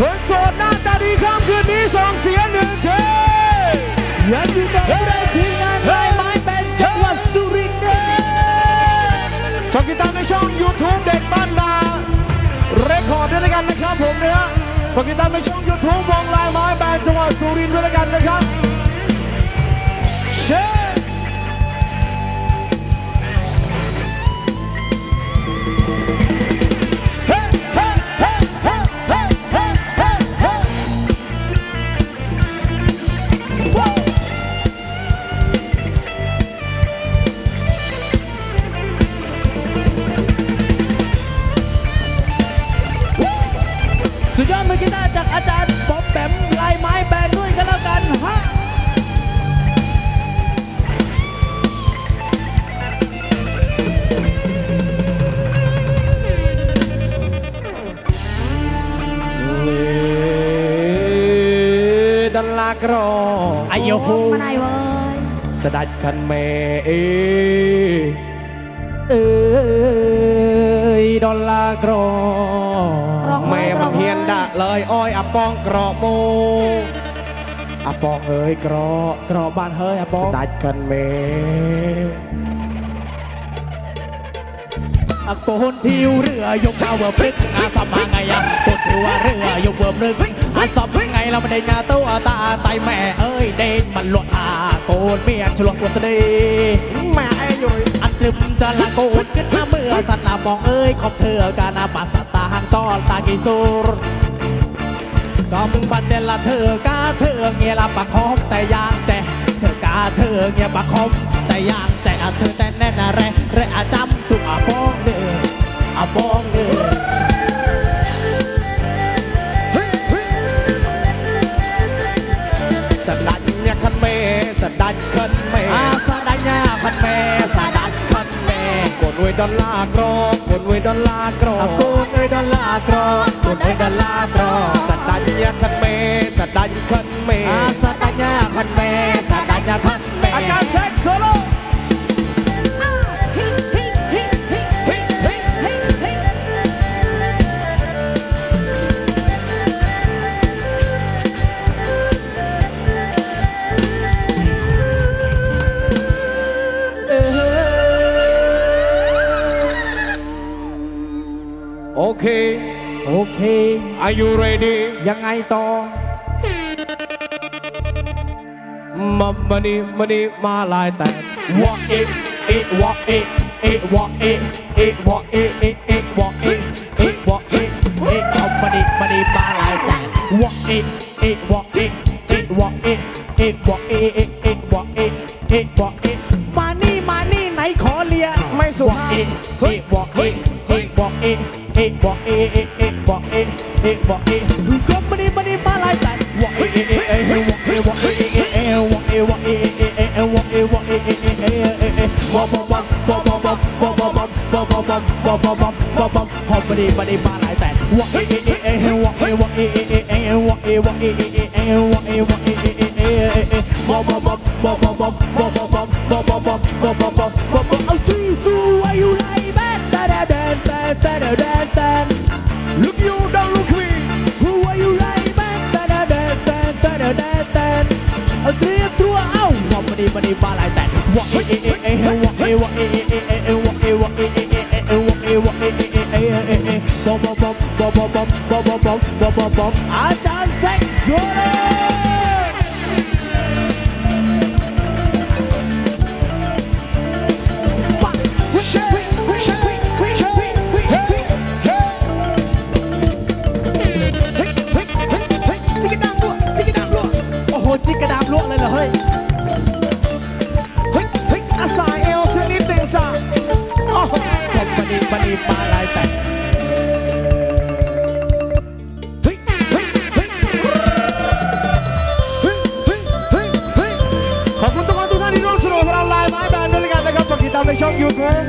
คนโสดหน้าตาดีค่ำคืนนี้ส่งเสียงหนึ่งเทยังอยู่กับเราทีมงานไม้ไม้เป็นจังหวัดสุรินทร์นะฝากติดตามในช่อง YouTube เด็กบ้านนาเรคคอร์ดด้วยกันนะครับผมนะฮะฝากติดตามในช่อง YouTube วงลายไม้แบนจังหวัดสุรินทร์ด้วยกันนะครับเช่ ដុល្លារក្រអាយុហូមិនអាយវើយស្ដាច់ខាន់មេអេអើយដុល្លារក្រម៉ែមិនហ៊ានដាក់លើយអយអាប៉ងក្រមោអាប៉ងអើយក្រក្របានហើយអាប៉ងស្ដាច់ខាន់មេ คันแม่อะโกนทิวเรือยกเอาเวอร์พริกอาสมาไงอะโกนทิวเรือยกเวอร์พริกอาสมไงเราไม่ได้ญาตัวตาไตแม่เอ้ยเด่นมันลวดอาโกนเมียนฉลวงวัสดีแม่ไอ้ยุยอันตรึมจะละโกนขึ้นมาเมื่อสันละมองเอ้ยของเธอการนาปัสตาหางตอนตากิสูรก็มึงบันเดละเธอกาเธอเงียละปากคอมแต่ยางแจเธอกาเธอเงียปากคอมแต่ยาง เธอแต่แน่นอะแรแรอะจำตุกอะบองเดออะบองเดอสดัดเนี่ยคันแม่สดัดคันแม่อาสดัญญาพันแม่สดัดพันแม่กดไว้ดอลลาร์กรอกดไว้ดอลลาร์กรอกโกนเอ้ยดอลลาร์กรอโกนเอ้ยดอลลาร์กรอสดัดเนี่ยคันแม่สดัดคันแม่อาสดัญญาพันแม่ เค โอเค Are you ready ยังไงต่อ มามานี่มานี่มาลายแต่ walk it it walk it it walk it it walk it it it walk it it walk it it เอามาดิมาดิมาลายแต่ walk it it walk it it walk it it walk it it it walk it it walk it มานี่มานี่ไหนขอเลียไม่สุ walk ภาพ it it walk it it walk it เอ๊ะบอกเอ๊ะเอ๊ะเอ๊ะบอกเอ๊เอ๊ะบอกเอ๊ะก็มันนี่มันีมาลายแต่วอกเอ๊เอ๊เอ๊ะอกเอ๊ะอกเอ๊ะเอ๊เอ๊วอกเอ๊วอกเอ๊ะเอ๊ะเอ๊วอกเอ๊วอกเอ๊ะเอ๊ะเอ๊ะเอ๊ะเอ๊ะเอ๊ะวอกวอกวอกวอกวอกวอกวอกวอกวอกวอกวอกวอกวอกวอกวอกวอกฮอมมันนี่มันนี่มาลายแต่วอกเอ๊ะเอ๊ะเอ๊ะวอกเอ๊ะวอกเอ๊ะเอ๊ะเอ๊ะวอกเอ๊ะวอกเอ๊ะเอ๊ะเอ๊ะวอกเอ๊ะวอกเอ๊ะเอ๊ะเอ๊อวอกวอกวอก มาดีมาดีมาลายแต่ว่าเอเอเอเอว่าเอว่าเอเอเอเอเอ ในช่อง YouTube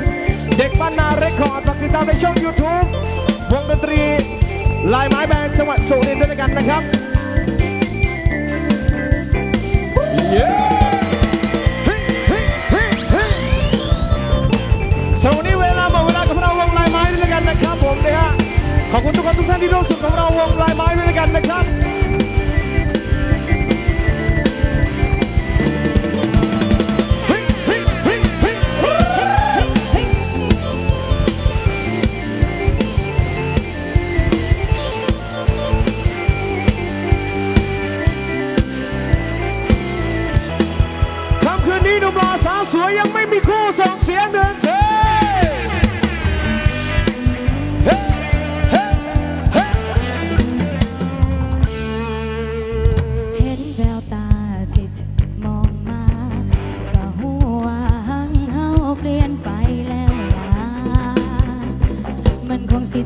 เด็กบ้านนาเรคคอร์ดฝากติดตามในช่อง YouTube วงดนตรี ลายไม้แบนจังหวัดสุรินทร์ด้วยกันนะครับเฮ้ยเฮ้ยเฮ้ยเฮ้ยสวันนี้เวลาหมดเวลากับเราวงลายไม้ด้วยกันนะครับผมนะฮะขอบคุณทุกคนทุกท่านที่ร่วมสุดของเราวงลายไม้ด้วยกันนะครับ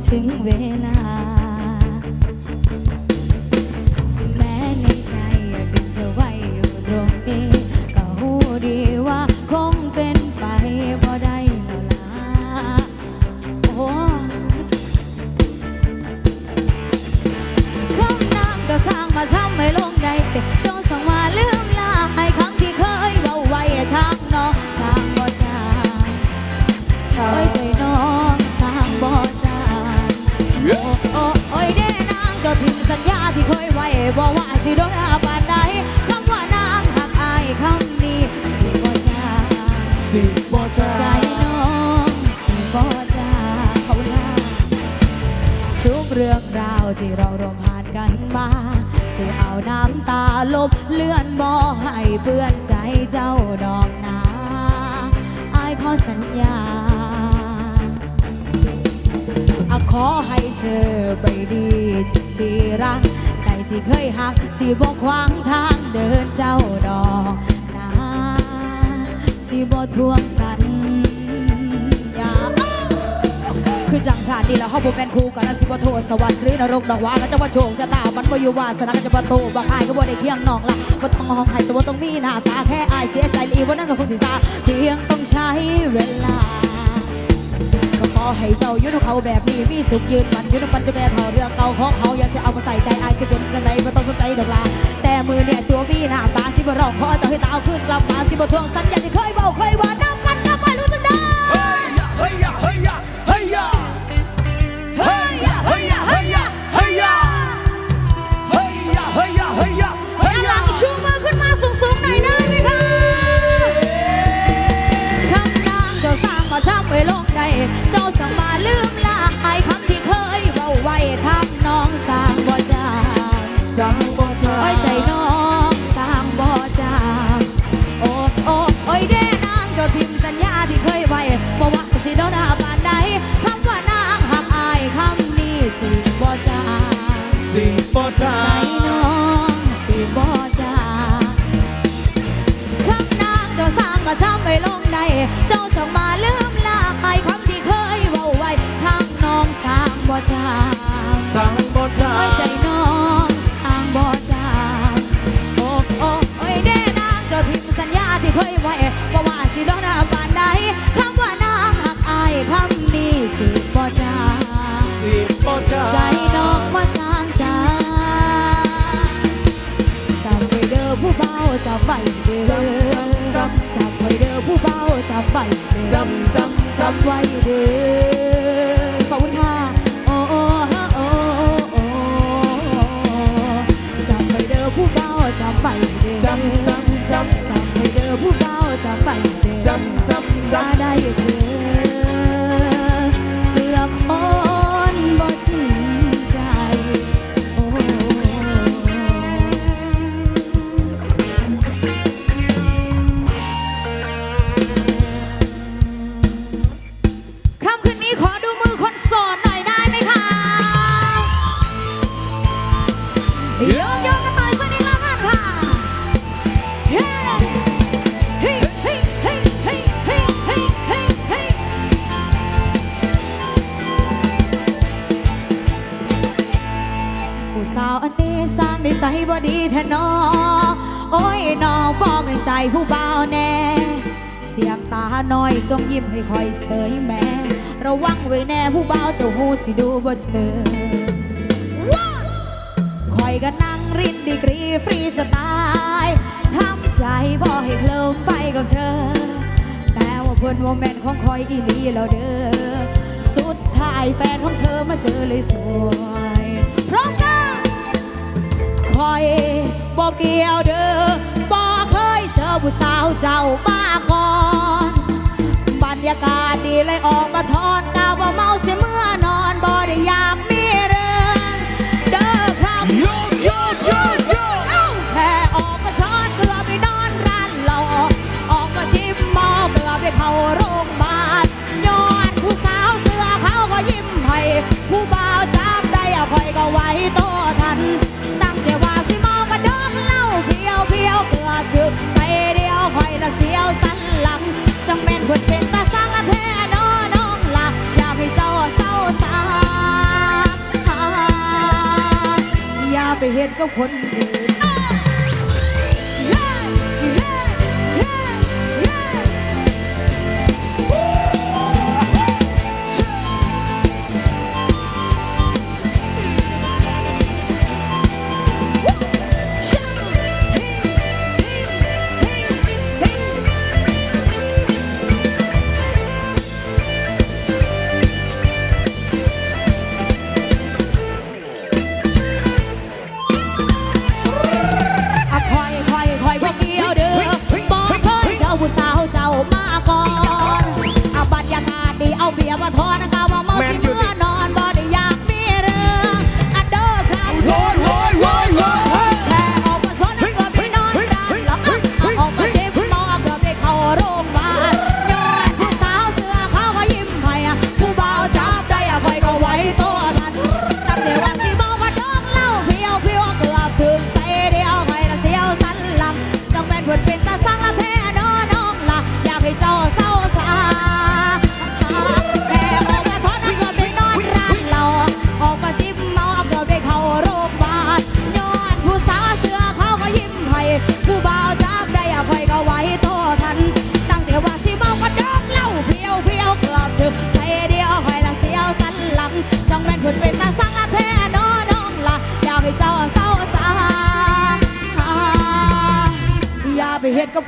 ถึงเวลา บอกว่าสิโดนอาบานใดคำว่านางหักอายคำนี้สิบ่จางสิบอจาใจน้องสิบ่จางเขาลาทุกเรื่องราวที่เราร่วมผ่านกันมาสิเอาน้ำตาลบเลื่อนบ่ให้เปื้อนใจเจ้าดอกนาอายขอสัญญาขอให้เธอไปดีที่รัก ที่เคยหักสิบ่ขวางทางเดินเจ้าดอกนาสิบ่ทวงสัญญาคือจังชาตินี่แล้วเขาบ่เป็นครูกันแล้วสิบ่โทษสวรรค์หรือนรกดอกว่าก็จะว่าโชคชะตามันบ่อยู่วาสนาก็จะประตูบางอายก็บ่ได้เคียงน้องละบ่ต้องห้องให้ตัวต้องมีหน้าตาแค่อายเสียใจอีวันนั้นก็คงสิซาเพียงต้องใช้เวลา ให้เจ้าอยู่กับเขาแบบนี้มีสุขยืนมันอยู่นปันจะแม่เท่าเรื่องเก่าของเขาอย่าเสียเอามาใส่ใจอายสิเป็นจังไดบ่ต้องสนใจดอกลาแต่มือเนี่ยสัว่ามีหน้าตาสิบ่ร้องขอเจ้าให้ตาเอาขึ้นกลับมาสิบ่ทวงสัญญาที่เคยเว้าเคยว่านํกันกลับมารู้จักได้เฮ้ยเฮ้ย จางสังบอจาไว้ใจน้องสร้างบ่จางโอ้โอ้โอ้ยเด้นางเจ้าทิมสัญญาที่เคยไว้บ่ว่าสิโดนหน้าปานใดคำว่านางหักอายคำนี้สิบ่จางสิบอจาใจน้องมาสร้างใจจำไว้เด้อผู้เบาจำไว้เด้อจำจำไว้เด้อผู้เบาจำไว้เด้อจำจำจำจำไว้เด้อ โยกโยกกันหน่อยสวัสดีครับท่านค่ะเฮ้เฮ้เฮ้เฮ้เฮ้เฮ้เฮ้เฮ้เฮ้ผู้สาวอันนี้สร้างนิสัยบ่ดีแท้นอโอ้ยน้องบอกในใจผู้บ่าวแน่เสียงตาหน่อยส่งยิ้มให้คอยเสยแม่ระวังไว้แน่ผู้บ่าวเจ้าหูสิดูบ่เจอ ก็นั่งรินดีกรีฟรีสไตล์ทำใจบ่ให้เคลิมไปกับเธอ แต่ว่าเพื่อนว่าแม่นของคอยอีลีแล้วเด้อสุดท้ายแฟนของเธอมาเจอเลยสวยพร้อมกันคอยบอกเกี่ยวเด้อบอกเคยเจอผู้สาวเจ้ามาก่อนบรรยากาศดีเลยออกมาทอนกาวว่าเมาเสียเมื่อนอนบ่ได้ยามมีเรื่องเด้อครับ ศก็คนดี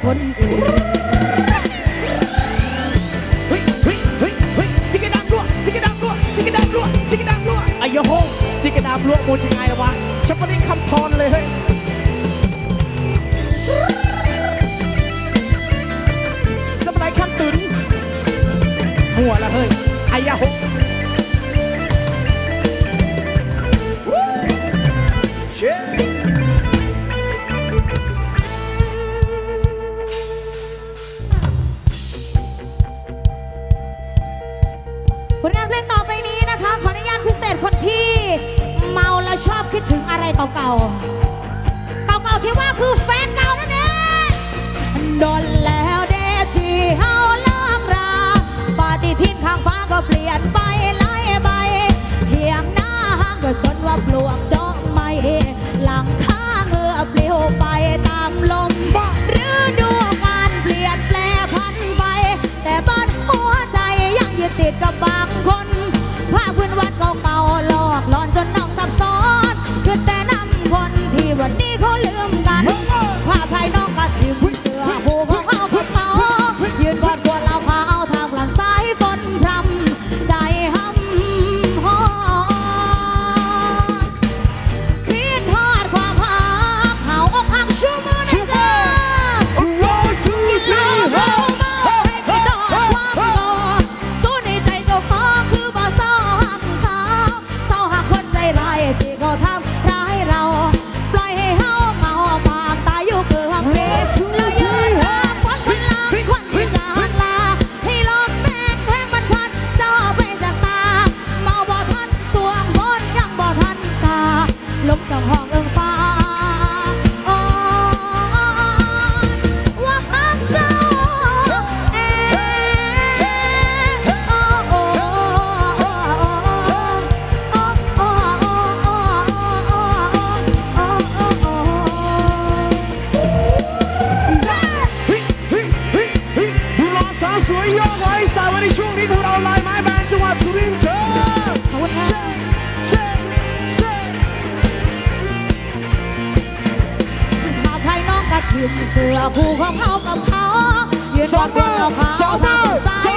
คนอื่นไอ้ยโฮจิกดามลวกโมจิไงวะฉันไม่ได้คำทอนเลยเฮ้ยสมัยขั้นตุนมัวละเฮ้ยไอ้ยโฮเช ผลงานเพลงต่อไปนี้นะคะ ขออนุญาตพิเศษคนที่ เมาแล้วชอบคิดถึงอะไรเก่าๆ เก่าๆที่ว่าคือแฟนเก่านั่นเองโดนแล้วเดชีเฮาเลิกราปฏิทินข้างฟ้าก็เปลี่ยนไปไล่ยใบเทียงหน้าห้างก็จนว่าปลวกจ้องไม่หลังข้างเงือปลิวไปตามลมบ่อดูการเปลี่ยน 小凳，小凳，小。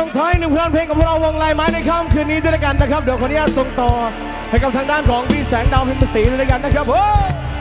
่งท้ายหนึ่งเพลงเพลงกับพวกเราวงลายไม้ในค่ำคืนนี้ด้วยกันนะครับ เดี๋ยวขออนุญาตส่งต่อให้กับทางด้านของพี่แสงดาวเพ็ญศรีด้วยกันนะครับโอ้